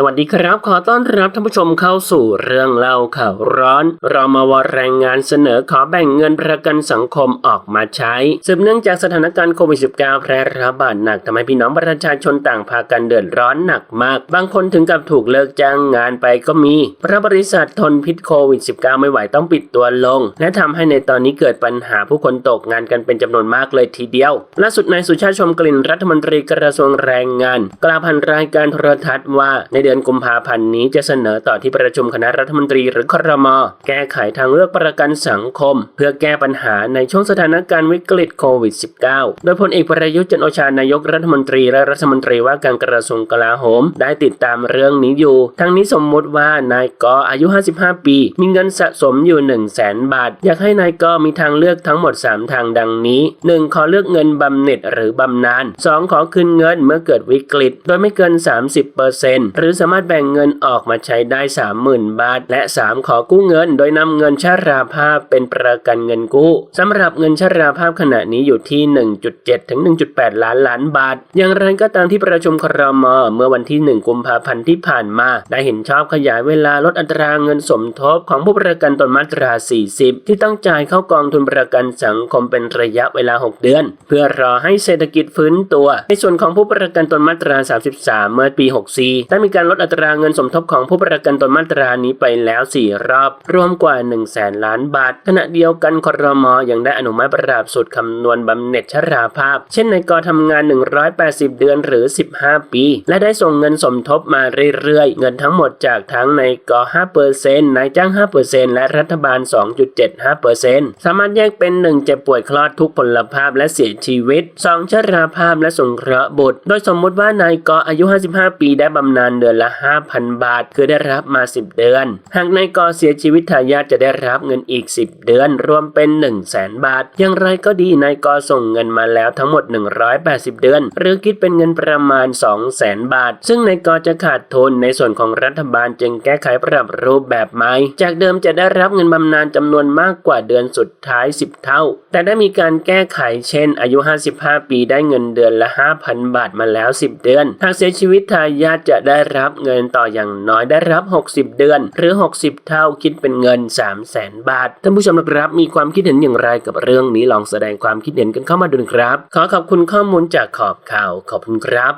สวัสดีครับ ขอต้อนรับท่านผู้ชมเข้าสู่เรื่องเล่าข่าวร้อนเรามาวาแรงงานเสนอขอแบ่งเงินประกันสังคมออกมาใช้สืบเนื่องจากสถานการณ์โควิด -19 แพร่ระบาดหนักทำให้พี่น้องประชาชนต่างพากันเดือดร้อนหนักมาก บางคนถึงกับถูกเลิกจ้างงานไปก็มีเพราะบริษัททนพิษโควิด -19 ไม่ไหวต้องปิดตัวลง และทำให้ในตอนนี้เกิดปัญหาผู้คนตกงานกันเป็นจำนวนมากเลยทีเดียวล่าสุดนายสุชาติชมกลิ่นรัฐมนตรีกระทรวงแรงงาน กล่าวผ่านรายการโทรทัศน์ว่าในดือนกุมภาพันธ์นี้จะเสนอต่อที่ประชุมคณะรัฐมนตรีหรือครม แก้ไขทางเลือกประกันสังคม เพื่อแก้ปัญหาในช่วงสถานการณ์วิกฤตโควิด -19 โดยพลเอกประยุทธ์จันโอชานายกรัฐมนตรีและรัฐมนตรีว่าการกระทรวงกลาโหม ได้ติดตามเรื่องนี้อยู่ ทั้งนี้สมมติว่านายกอายุ 55 ปี มีเงินสะสมอยู่ 1 0 0 0 0แสนบาท อยากให้นายกมีทางเลือกทั้งหมด 3 ทางดังนี้ 1. ขอเลือกเงินบำเหน็จหรือบำนาญ 2. ขอคืนเงินเมื่อเกิดวิกฤต โดยไม่เกิน 30%หรือสามารถแบ่งเงินออกมาใช้ได้ 30,000 บาท และ 3. ขอกู้เงิน โดยนำเงินชราภาพเป็นประกันเงินกู้สำหรับเงินชราภาพขณะนี้อยู่ที่ 1.7 ถึง 1.8 ล้านล้านบาท อย่างไรก็ตามที่ประชุมครมเมื่อวันที่ 1 กุมภาพันธ์ที่ผ่านมา ได้เห็นชอบขยายเวลาลดอัตราเงินสมทบของผู้ประกันตนมาตรา 40 ที่ต้องจ่ายเข้ากองทุนประกันสังคมเป็นระยะเวลา 6 เดือน เพื่อรอให้เศรษฐกิจฟื้นตัว ในส่วนของผู้ประกันตนมาตรา 33 เมื่อปี 64 ได้มีการการลดอัตราเงินสมทบของผู้ประกันตนมาตรานี้ไปแล้ว 4 รอบ รวมกว่า 1 0 0 0 0แสนล้านบาท ขณะเดียวกันครมยังได้อนุมัติประกาศสูตรคำนวณบำเหน็จชราภาพ เช่นในกทำงาน 180 เดือนหรือ 15 ปี และได้ส่งเงินสมทบมาเรื่อยๆ เงินทั้งหมดจากทั้งในกอ5%นายจ้าง 5%และรัฐบาล 2.75%สามารถแยกเป็น 1 เจ็บป่วยคลอดทุกพลภาพและเสียชีวิต 2 ชราภาพและสงเคราะห์บุตร โดยสมมุติว่านายกอายุ 55 ปีได้บำนาญเดือนอนละ 5,000 บาท คือได้รับมา 10 เดือน หากนายกอเสียชีวิตทายาทจะได้รับเงินอีก 10 เดือน รวมเป็น1 0 0 0 0แสนบาท อย่างไรก็ดีนายกอส่งเงินมาแล้วทั้งหมด 180 เดือน หรือคิดเป็นเงินประมาณ 2 0 0แสนบาท ซึ่งนายกอจะขาดทุนในส่วนของรัฐบาลจึงแก้ไขปรับรูปแบบใหม่ จากเดิมจะได้รับเงินบำนาญจำนวนมากกว่าเดือนสุดท้าย 10 เท่า แต่ได้มีการแก้ไขเช่น อายุ 55 ปีได้เงินเดือนละ 5,000 บาทมาแล้ว 10 เดือน หากเสียชีวิตทายาทจะได้รับเงินต่ออย่างน้อยได้รับ 60 เดือน หรือ 60 เท่าคิดเป็นเงิน 3 0 0แสนบาท ท่านผู้ชมนะครับมีความคิดเห็นอย่างไรกับเรื่องนี้ลองแสดงความคิดเห็นกันเข้ามาดูนะครับ ขอขอบคุณข้อมูลจากขอบข่าวขอบคุณครับ